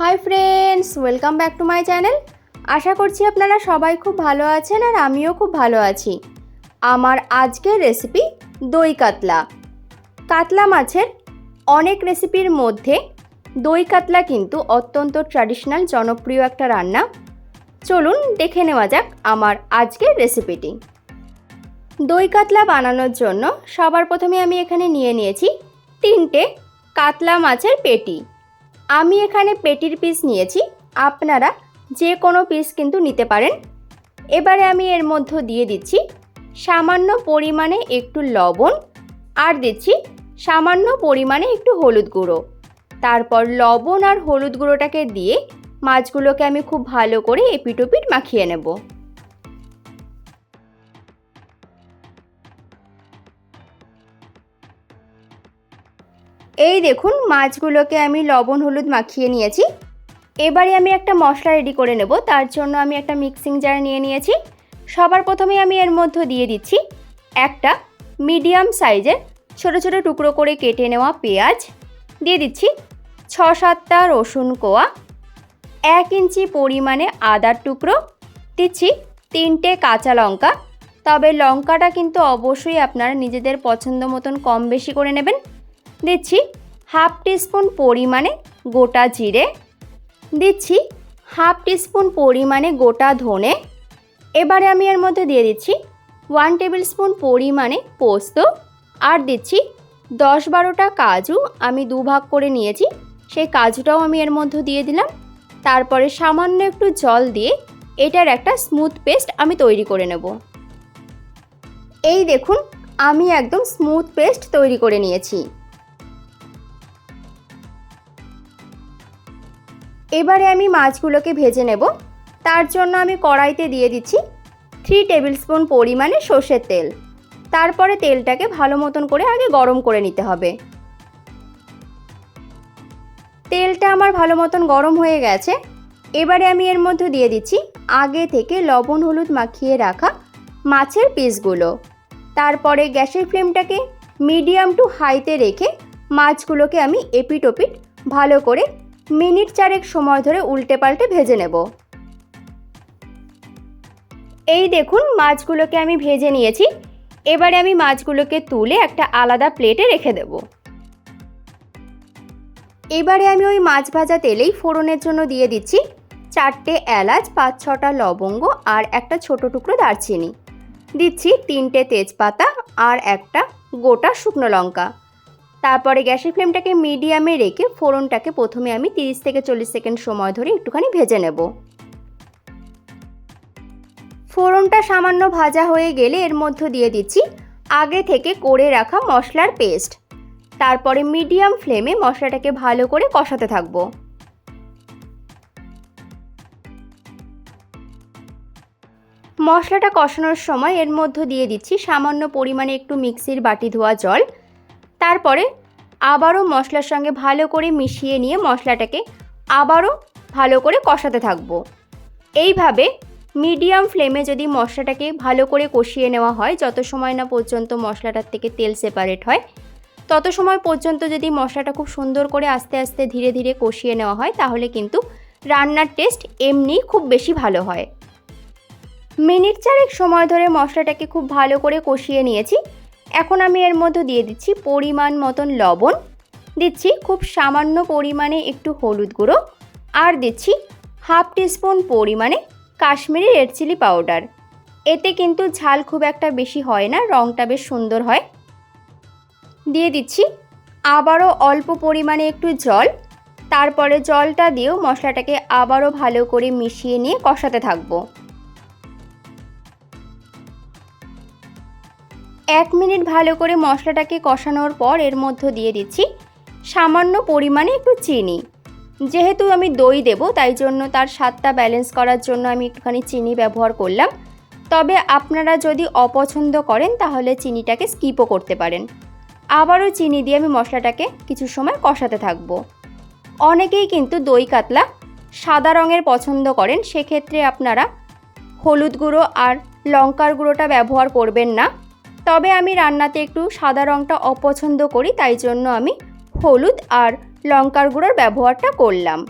Hi friends welcome back to my channel আশা করছি আপনারা সবাই খুব ভালো আছেন আর আমিও খুব ভালো আছি। আমার আজকের রেসিপি দই কাতলা। কাতলা মাছের অনেক রেসিপির মধ্যে দই কাতলা কিন্তু অত্যন্ত ট্র্যাডিশনাল জনপ্রিয় একটা রান্না। চলুন দেখে নেওয়া যাক আমার আজকের রেসিপিটি দই কাতলা বানানোর জন্য সবার প্রথমে আমি এখানে নিয়ে নিয়েছি তিনটে কাতলা মাছের পেটি। আমি এখানে পেটির পিস নিয়েছি। আপনারা যে কোনো পিস কিন্তু নিতে পারেন। এবারে আমি এর মধ্যে দিয়ে দিচ্ছি সামান্য পরিমাণে একটু লবণ আর দিচ্ছি সামান্য পরিমাণে একটু হলুদ গুঁড়ো। তারপর লবণ আর হলুদ গুঁড়োটাকে দিয়ে মাছগুলোকে আমি খুব ভালো করে এপিটোপিট মাখিয়ে নেব। এই দেখুন, মাছগুলোকে আমি লবণ, হলুদ মাখিয়ে নিয়েছি। এবারে আমি একটা মশলা রেডি করে নেব, তার জন্য আমি একটা মিক্সিং জার নিয়ে নিয়েছি। সবার প্রথমে আমি এর মধ্যে দিয়ে দিচ্ছি একটা মিডিয়াম সাইজের ছোট ছোট টুকরো করে কেটে নেওয়া পেঁয়াজ। দিয়ে দিচ্ছি ছ সাতটা রসুন কোয়া, এক ইঞ্চি পরিমাণে আদার টুকরো, দিচ্ছি তিনটে কাঁচা লঙ্কা। তবে লঙ্কাটা কিন্তু অবশ্যই আপনারা নিজেদের পছন্দ মতন কম বেশি করে নেবেন। দিচ্ছি হাফ টিস্পুন পরিমাণে গোটা জিরে, দিচ্ছি হাফ টিস্পুন পরিমাণে গোটা ধনে। এবারে আমি এর মধ্যে দিয়ে দিচ্ছি ওয়ান টেবিল স্পুন পরিমাণে পোস্ত আর দিচ্ছি দশ বারোটা কাজু। আমি দুভাগ করে নিয়েছি, সেই কাজুটাও আমি এর মধ্যে দিয়ে দিলাম। তারপরে সামান্য একটু জল দিয়ে এটার একটা স্মুথ পেস্ট আমি তৈরি করে নেব। এই দেখুন, আমি একদম স্মুথ পেস্ট তৈরি করে নিয়েছি। এবারে আমি মাছগুলোকে ভেজে নেব। তার জন্য আমি কড়াইতে দিয়ে দিচ্ছি থ্রি টেবিল স্পুন পরিমাণে সর্ষের তেল। তারপরে তেলটাকে ভালো মতন করে আগে গরম করে নিতে হবে। তেলটা আমার ভালো মতন গরম হয়ে গেছে। এবারে আমি এর মধ্যে দিয়ে দিচ্ছি আগে থেকে লবণ হলুদ মাখিয়ে রাখা মাছের পিসগুলো। তারপরে গ্যাসের ফ্লেমটাকে মিডিয়াম টু হাইতে রেখে মাছগুলোকে আমি এপিট ওপিট ভালো করে মিনিট চারেক সময় ধরে উল্টে পাল্টে ভেজে নেব। এই দেখুন, মাছগুলোকে আমি ভেজে নিয়েছি। এবারে আমি মাছগুলোকে তুলে একটা আলাদা প্লেটে রেখে দেব। এবারে আমি ওই মাছ ভাজা তেলেই ফোড়নের জন্য দিয়ে দিচ্ছি চারটে এলাচ, পাঁচ ছটা লবঙ্গ আর একটা ছোট টুকরো দারচিনি। দিচ্ছি তিনটে তেজপাতা আর একটা গোটা শুকনো লঙ্কা। তারপরে গ্যাসের ফ্লেমটাকে মিডিয়ামে রেখে ফোড়নটাকে প্রথমে আমি তিরিশ থেকে চল্লিশ সেকেন্ড সময় ধরে একটুখানি ভেজে নেব। ফোড়নটা সামান্য ভাজা হয়ে গেলে এর মধ্যে দিয়ে দিচ্ছি আগে থেকে করে রাখা মশলার পেস্ট। তারপরে মিডিয়াম ফ্লেমে মশলাটাকে ভালো করে কষাতে থাকব। মশলাটা কষানোর সময় এর মধ্যে দিয়ে দিচ্ছি সামান্য পরিমাণে একটু মিক্সির বাটি ধোয়া জল। তারপরে আবারও মশলার সঙ্গে ভালো করে মিশিয়ে নিয়ে মশলাটাকে আবারও ভালো করে কষাতে থাকব। এইভাবে মিডিয়াম ফ্লেমে যদি মশলাটাকে ভালো করে কষিয়ে নেওয়া হয়, যত সময় না পর্যন্ত মশলাটার থেকে তেল সেপারেট হয়, তত সময় পর্যন্ত যদি মশলাটা খুব সুন্দর করে আস্তে আস্তে ধীরে ধীরে কষিয়ে নেওয়া হয়, তাহলে কিন্তু রান্নার টেস্ট এমনি খুব বেশি ভালো হয়। মিনিট চারেক সময় ধরে মশলাটাকে খুব ভালো করে কষিয়ে নিয়েছি। এখন আমি এর মধ্যে দিয়ে দিচ্ছি পরিমাণ মতন লবণ। দিচ্ছি খুব সামান্য পরিমাণে একটু হলুদ গুঁড়ো। আর দিচ্ছি হাফ টিস্পুন পরিমাণে কাশ্মীরি রেড চিলি পাউডার। এতে কিন্তু ঝাল খুব একটা বেশি হয় না রঙটা বেশ সুন্দর হয়। দিয়ে দিচ্ছি আবারও অল্প পরিমাণে একটু জল। তারপরে জলটা দিয়েও মশলাটাকে আবারও ভালো করে মিশিয়ে নিয়ে কষাতে থাকব। এক মিনিট ভালো করে মশলাটাকে কষানোর পর এর মধ্যে দিয়ে দিচ্ছি সামান্য পরিমাণে একটু চিনি। যেহেতু আমি দই দেব, তাই জন্য তার স্বাদটা ব্যালেন্স করার জন্য আমি একটুখানি চিনি ব্যবহার করলাম। তবে আপনারা যদি অপছন্দ করেন, তাহলে চিনিটাকে স্কিপও করতে পারেন। আবারও চিনি দিয়ে আমি মশলাটাকে কিছু সময় কষাতে থাকব। অনেকেই কিন্তু দই কাতলা সাদা রঙের পছন্দ করেন, সেক্ষেত্রে আপনারা হলুদ গুঁড়ো আর লঙ্কার গুঁড়োটা ব্যবহার করবেন না। তবে আমি রান্নাতে একটু সাদা রঙটা অপছন্দ করি, তাই জন্য আমি হলুদ আর লঙ্কার গুঁড়োর ব্যবহারটা করলাম।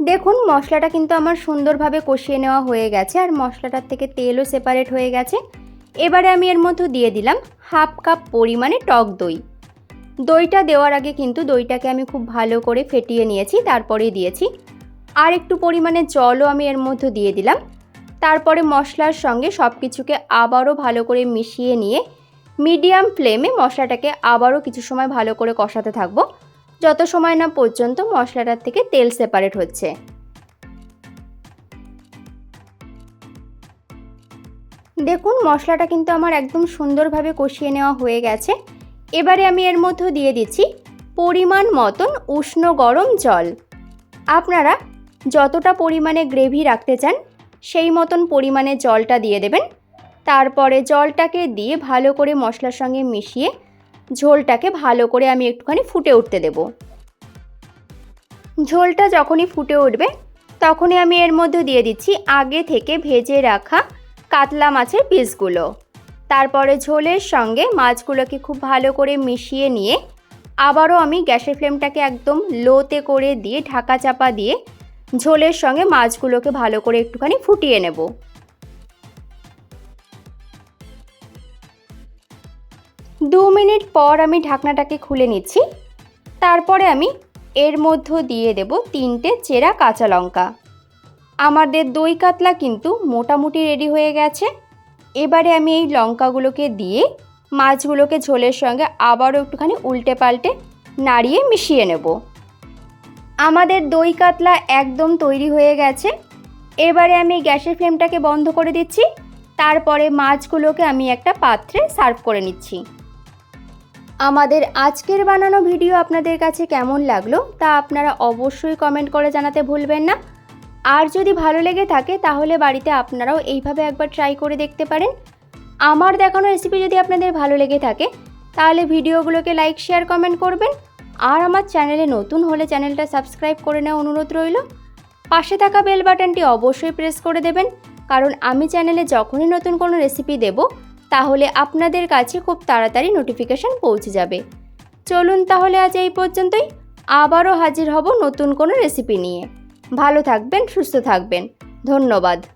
দেখুন, মশলাটা কিন্তু আমার সুন্দরভাবে কষিয়ে নেওয়া হয়ে গেছে আর মশলাটার থেকে তেলও সেপারেট হয়ে গেছে। এবারে আমি এর মধ্যে দিয়ে দিলাম হাফ কাপ পরিমাণে টক দই। দইটা দেওয়ার আগে কিন্তু দইটাকে আমি খুব ভালো করে ফেটিয়ে নিয়েছি তারপরে দিয়েছি। আর একটু পরিমাণে জলও আমি এর মধ্যে দিয়ে দিলাম। তারপরে মশলার সঙ্গে সব কিছুকে আবারও ভালো করে মিশিয়ে নিয়ে মিডিয়াম ফ্লেমে মশলাটাকে আবারও কিছু সময় ভালো করে কষাতে থাকব। যত সময় না পর্যন্ত মশলাটার থেকে তেল সেপারেট হচ্ছে। দেখুন, মশলাটা কিন্তু আমার একদম সুন্দরভাবে কষিয়ে নেওয়া হয়ে গেছে। এবারে আমি এর মধ্যে দিয়ে দিচ্ছি পরিমাণ মতন উষ্ণ গরম জল। আপনারা যতটা পরিমাণে গ্রেভি রাখতে চান সেই মতন পরিমাণে জলটা দিয়ে দেবেন। তারপরে জলটাকে দিয়ে ভালো করে মশলার সঙ্গে মিশিয়ে ঝোলটাকে ভালো করে আমি একটুখানি ফুটে উঠতে দেব। ঝোলটা যখনই ফুটে উঠবে, তখনই আমি এর মধ্যে দিয়ে দিচ্ছি আগে থেকে ভেজে রাখা কাতলা মাছের পিসগুলো। তারপরে ঝোলের সঙ্গে মাছগুলোকে খুব ভালো করে মিশিয়ে নিয়ে আবারও আমি গ্যাসের ফ্লেমটাকে একদম লোতে করে দিয়ে ঢাকা চাপা দিয়ে ঝোলের সঙ্গে মাছগুলোকে ভালো করে একটুখানি ফুটিয়ে নেব। দু মিনিট পর আমি ঢাকনাটাকে খুলে নিচ্ছি। তারপরে আমি এর মধ্য দিয়ে দেব তিনটে চেরা কাঁচা লঙ্কা। আমাদের দই কাতলা কিন্তু মোটামুটি রেডি হয়ে গেছে। এবারে আমি এই লঙ্কাগুলোকে দিয়ে মাছগুলোকে ঝোলের সঙ্গে আবারও একটুখানি উল্টে পাল্টে নাড়িয়ে মিশিয়ে নেব। আমাদের দই কাতলা একদম তৈরি হয়ে গেছে। এবারে আমি গ্যাসের ফ্লেমটাকে বন্ধ করে দিচ্ছি। তারপরে মাছগুলোকে আমি একটা পাত্রে সার্ভ করে নিচ্ছি। আমাদের আজকের বানানো ভিডিও আপনাদের কাছে কেমন লাগল তা আপনারা অবশ্যই কমেন্ট করে জানাতে ভুলবেন না। আর যদি ভালো লেগে থাকে তাহলে বাড়িতে আপনারাও এইভাবে একবার ট্রাই করে দেখতে পারেন। আমার দেখানো রেসিপি যদি আপনাদের ভালো লেগে থাকে তাহলে ভিডিওগুলোকে লাইক শেয়ার কমেন্ট করবেন। আর আমার চ্যানেলে নতুন হলে চ্যানেলটা সাবস্ক্রাইব করে নেওয়া অনুরোধ রইল। পাশে থাকা বেল বাটনটি অবশ্যই প্রেস করে দেবেন, কারণ আমি চ্যানেলে যখনই নতুন কোনো রেসিপি দেব, তাহলে আপনাদের কাছে খুব তাড়াতাড়ি নোটিফিকেশান পৌঁছে যাবে। চলুন তাহলে আজ এই পর্যন্তই। আবারও হাজির হব নতুন কোনো রেসিপি নিয়ে। ভালো থাকবেন, সুস্থ থাকবেন। ধন্যবাদ।